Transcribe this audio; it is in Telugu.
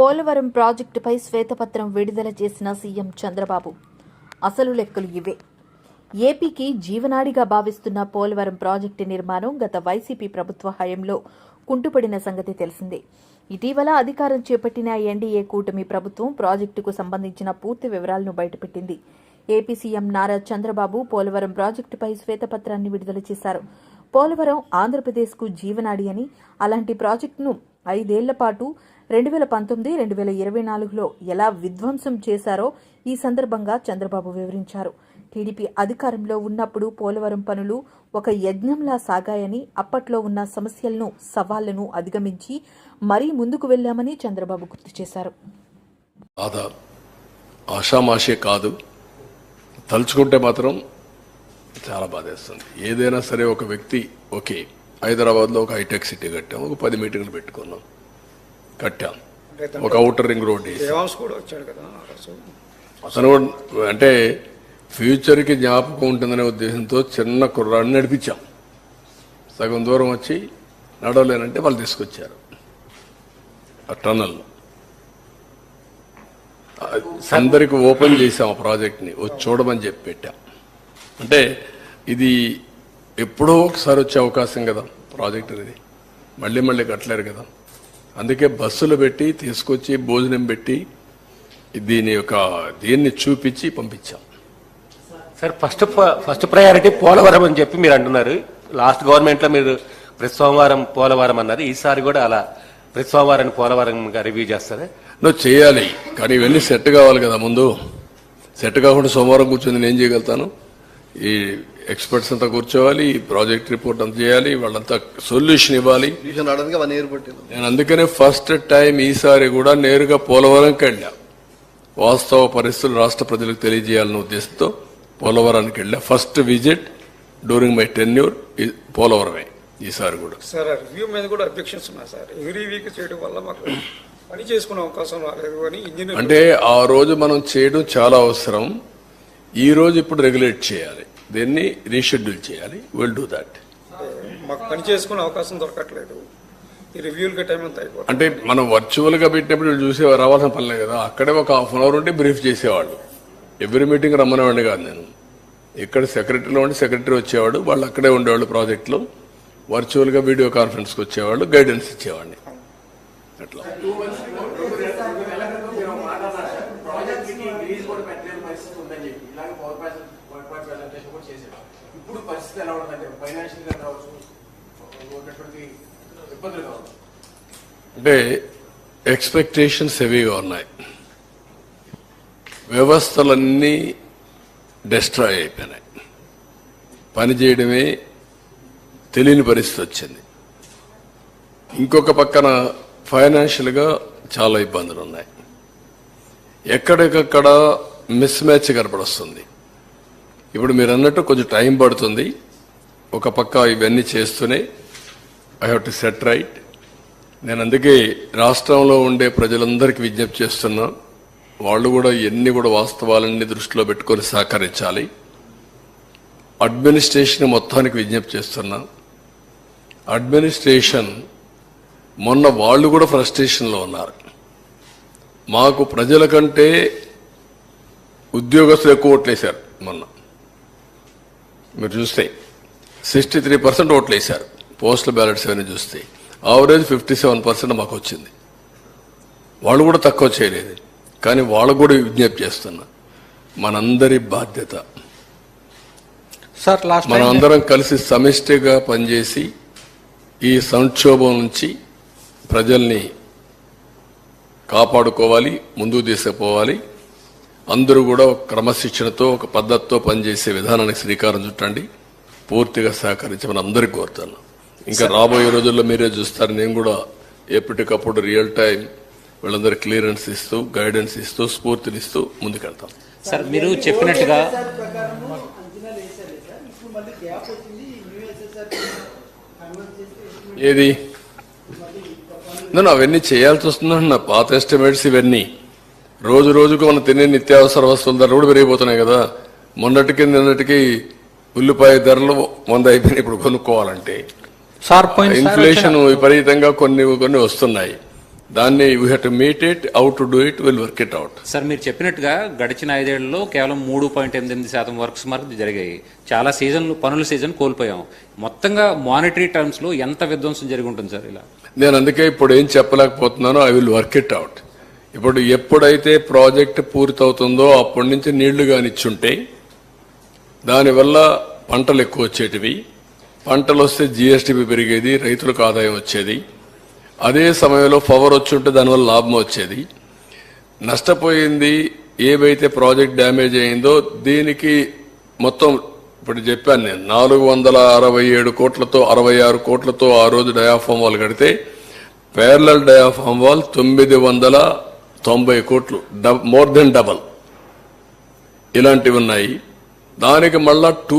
పోలవరం ప్రాజెక్టుపై శ్వేతపత్రం విడుదల చేసిన సీఎం చంద్రబాబు. అసలు లెక్కలు ఇవే. ఏపీకి జీవనాడిగా భావిస్తున్న పోలవరం ప్రాజెక్టు నిర్మాణం గత వైసీపీ ప్రభుత్వ హయాంలో కుంటుపడిన సంగతి తెలిసిందే. ఇటీవల అధికారం చేపట్టిన ఎన్డీఏ కూటమి ప్రభుత్వం ప్రాజెక్టుకు సంబంధించిన పూర్తి వివరాలను బయటపెట్టింది. ఏపీ సీఎం నారా చంద్రబాబు పోలవరం ప్రాజెక్టుపై శ్వేతపత్రాన్ని విడుదల చేశారు. పోలవరం ఆంధ్రప్రదేశ్కు జీవనాడి అని అలాంటి ప్రాజెక్టును ఐదేళ్ళ పాటు రెండు వేల పంతొమ్మిది రెండు వేల ఇరవై నాలుగులో ఎలా విధ్వంసం చేశారో ఈ సందర్భంగా చంద్రబాబు వివరించారు. టీడీపీ అధికారంలో ఉన్నప్పుడు పోలవరం పనులు ఒక యజ్ఞంలా సాగాయని అప్పట్లో ఉన్న సమస్యలను సవాళ్ళను అధిగమించి మరీ ముందుకు వెళ్ళామని చంద్రబాబు గుర్తు చేశారు. ఆషామాషే కాదు. తలుచుకుంటే మాత్రం చాలా బాధేస్తుంది. ఏదైనా సరే ఒక వ్యక్తి ఓకే. హైదరాబాద్లో ఒక హైటెక్ సిటీ కట్టాం ఒక పది మీటింగ్లు పెట్టుకున్నాం. కట్టాం. ఒక అవుటర్ రింగ్ రోడ్ అతను అంటే ఫ్యూచర్కి జ్ఞాపకం ఉంటుందనే ఉద్దేశంతో చిన్న కుర్రాడిని నడిపించాం. సగం దూరం వచ్చి నడవలేనంటే వాళ్ళు తీసుకొచ్చారు. ఆ టన్నల్ అందరికి ఓపెన్ చేసాం ఆ ప్రాజెక్ట్ని వచ్చి చూడమని చెప్పి పెట్టాం. అంటే ఇది ఎప్పుడో ఒకసారి వచ్చే అవకాశం కదా ప్రాజెక్ట్ ఇది మళ్ళీ మళ్ళీ కట్టలేరు కదా. అందుకే బస్సులు పెట్టి తీసుకొచ్చి భోజనం పెట్టి దీని యొక్క దీన్ని చూపించి పంపించాం. Sir first first priority Polavaram అని చెప్పి మీరు అంటున్నారు. లాస్ట్ గవర్నమెంట్లో మీరు ప్రతి సోమవారం పోలవరం అన్నారు. ఈసారి కూడా అలా ప్రతి సోమవారం పోలవరంగా రివ్యూ చేస్తారా? నువ్వు చేయాలి. కానీ ఇవన్నీ సెట్ కావాలి కదా ముందు. సెట్ కాకుండా సోమవారం కూర్చొని నేను ఏం చేయగలుగుతాను? ఈ ఎక్స్పర్ట్స్ అంతా కూర్చోవాలి ఈ ప్రాజెక్ట్ రిపోర్ట్ అంతా చేయాలి వాళ్ళంతా సొల్యూషన్ ఇవ్వాలి. నేను అందుకనే ఫస్ట్ టైం ఈసారి కూడా నేరుగా పోలవరంకి వెళ్ళా వాస్తవ పరిస్థితులు రాష్ట్ర ప్రజలకు తెలియజేయాలన్న ఉద్దేశంతో పోలవరానికి వెళ్ళా. First visit during my tenure పోలవరమే ఈసారి కూడా. సార్ రివ్యూ మీద కూడా అబ్జెక్షన్స్ ఉన్నాయి సార్ ఎవ్రీ వీక్ చేయడం వల్ల మాకు పని చేసుకునే అవకాశం రాలేదు అని ఇంజనీర్ అంటే ఆ రోజు మనం చేయడం చాలా అవసరం. ఈ రోజు ఇప్పుడు రెగ్యులేట్ చేయాలి. దీన్ని రీషెడ్యూల్ చేయాలి. విల్ డూ దాట్ మాకు పని చేసుకునే అవకాశం దొరకట్లేదు. ఈ రివ్యూలకి టైం అంతా అయిపోతుంది. అంటే మనం వర్చువల్గా పెట్టినప్పుడు చూసే రావాల్సిన పనిలే కదా. అక్కడే ఒక హాఫ్ అన్ అవర్ ఉంటే బ్రీఫ్ చేసేవాళ్ళు. ఎవ్రీ మీటింగ్ రమ్మనేవాడిని కాదు నేను. ఇక్కడ సెక్రటరీలో ఉండి సెక్రటరీ వచ్చేవాడు వాళ్ళు అక్కడే ఉండేవాళ్ళు ప్రాజెక్ట్లో వర్చువల్గా వీడియో కాన్ఫరెన్స్కి వచ్చేవాళ్ళు గైడెన్స్ ఇచ్చేవాడిని. అట్లా ప్రాజెక్ట్కి రిలీజ్ కూడా పెట్టలేని పరిస్థితి ఉందని చెప్పి ఇలాగే power point power pass presentation కూడా చేశారు. ఇప్పుడు పరిస్థితి ఎలా ఉంటుందంటే ఫైనాన్షియల్గా కావచ్చు ఉన్నటువంటి ఇబ్బందులు కావచ్చు. అంటే ఎక్స్పెక్టేషన్స్ హెవీగా ఉన్నాయి. వ్యవస్థలన్నీ డిస్ట్రాయ్ అయిపోయినాయి. పనిచేయడమే తెలియని పరిస్థితి వచ్చింది. ఇంకొక పక్కన ఫైనాన్షియల్గా చాలా ఇబ్బందులు ఉన్నాయి. ఎక్కడికక్కడ మిస్ మ్యాచ్ కనపడొస్తుంది. ఇప్పుడు మీరు అన్నట్టు కొంచెం టైం పడుతుంది. ఒక పక్క ఇవన్నీ చేస్తూనే I have to set right నేను అందుకే రాష్ట్రంలో ఉండే ప్రజలందరికీ విజ్ఞప్తి చేస్తున్నా వాళ్ళు కూడా ఎన్ని కూడా వాస్తవాలన్నీ దృష్టిలో పెట్టుకొని సహకరించాలి. అడ్మినిస్ట్రేషన్ మొత్తానికి విజ్ఞప్తి చేస్తున్నా. అడ్మినిస్ట్రేషన్ మొన్న వాళ్ళు కూడా ఫ్రస్ట్రేషన్లో ఉన్నారు. మాకు ప్రజల కంటే ఉద్యోగస్తులు ఎక్కువ ఓట్లేశారు మొన్న. మీరు చూస్తే సిక్స్టీ త్రీ పర్సెంట్ ఓట్లు వేశారు పోస్టల్ బ్యాలెట్స్ అవన్నీ చూస్తే ఆవరేజ్ ఫిఫ్టీ సెవెన్ పర్సెంట్ మాకు వచ్చింది. వాళ్ళు కూడా తక్కువ చేయలేదు. కానీ వాళ్ళకు కూడా విజ్ఞప్తి చేస్తున్నా. మనందరి బాధ్యత. సార్ లాస్ట్ మనం అందరం కలిసి సమిష్టిగా పనిచేసి ఈ సంక్షోభం నుంచి ప్రజల్ని కాపాడుకోవాలి ముందుకు తీసుకుపోవాలి అందరూ కూడా ఒక క్రమశిక్షణతో ఒక పద్ధతితో పనిచేసే విధానానికి శ్రీకారం చుట్టండి. పూర్తిగా సహకరించమని అందరికీ కోరుతాను. ఇంకా రాబోయే రోజుల్లో మీరే చూస్తారు నేను కూడా ఎప్పటికప్పుడు రియల్ టైం వీళ్ళందరూ క్లియరెన్స్ ఇస్తూ గైడెన్స్ ఇస్తూ స్ఫూర్తినిస్తూ ముందుకెళ్తాం. సార్ మీరు చెప్పినట్టుగా ఏది? నేను అవన్నీ చేయాల్సి వస్తుందండి నా పాత ఎస్టిమేట్స్ ఇవన్నీ. రోజు రోజుకు మనం తినే నిత్యావసర వస్తువుల ధరలు కూడా పెరిగిపోతున్నాయి కదా. మొన్నటికి నిన్నటికి ఉల్లిపాయ ధరలు వంద అయిపోయినాయి ఇప్పుడు కొనుక్కోవాలంటే. ఇన్ఫ్లేషన్ విపరీతంగా కొన్ని కొన్ని వస్తున్నాయి. దాన్ని you have to meet it out to do it will work it out sir మీరు చెప్పినట్టుగా గడిచిన ఐదేళ్ళలో కేవలం మూడు పాయింట్ ఎనిమిది శాతం వర్క్స్ మార్క్ జరిగాయి. చాలా సీజన్లు పనుల సీజన్ కోల్పోయాం. మొత్తంగా మానిటరీ టర్మ్స్లో ఎంత విధ్వంసం జరిగి ఉంటుంది సార్ ఇలా? నేను అందుకే ఇప్పుడు ఏం చెప్పలేకపోతున్నానో I will work it out ఇప్పుడు ఎప్పుడైతే ప్రాజెక్ట్ పూర్తవుతుందో అప్పటి నుంచి నీళ్ళు కానిచ్చుంటే దానివల్ల పంటలు ఎక్కువ వచ్చేటివి. పంటలు వస్తే జిఎస్టిపి పెరిగేది రైతులకు ఆదాయం వచ్చేది. అదే సమయంలో పవర్ వచ్చుంటే దానివల్ల లాభం వచ్చేది. నష్టపోయింది ఏవైతే ప్రాజెక్ట్ డ్యామేజ్ అయిందో దీనికి మొత్తం ఇప్పుడు చెప్పాను నేను నాలుగు వందల అరవై ఏడు కోట్లతో అరవై ఆరు కోట్లతో ఆ రోజు డయాఫామ్ వాల్ కడితే పేర్లల్ డయాఫామ్ వాల్ తొమ్మిది వందల తొంభై కోట్లు మోర్ దెన్ డబల్ ఇలాంటివి ఉన్నాయి. దానికి మళ్ళా టూ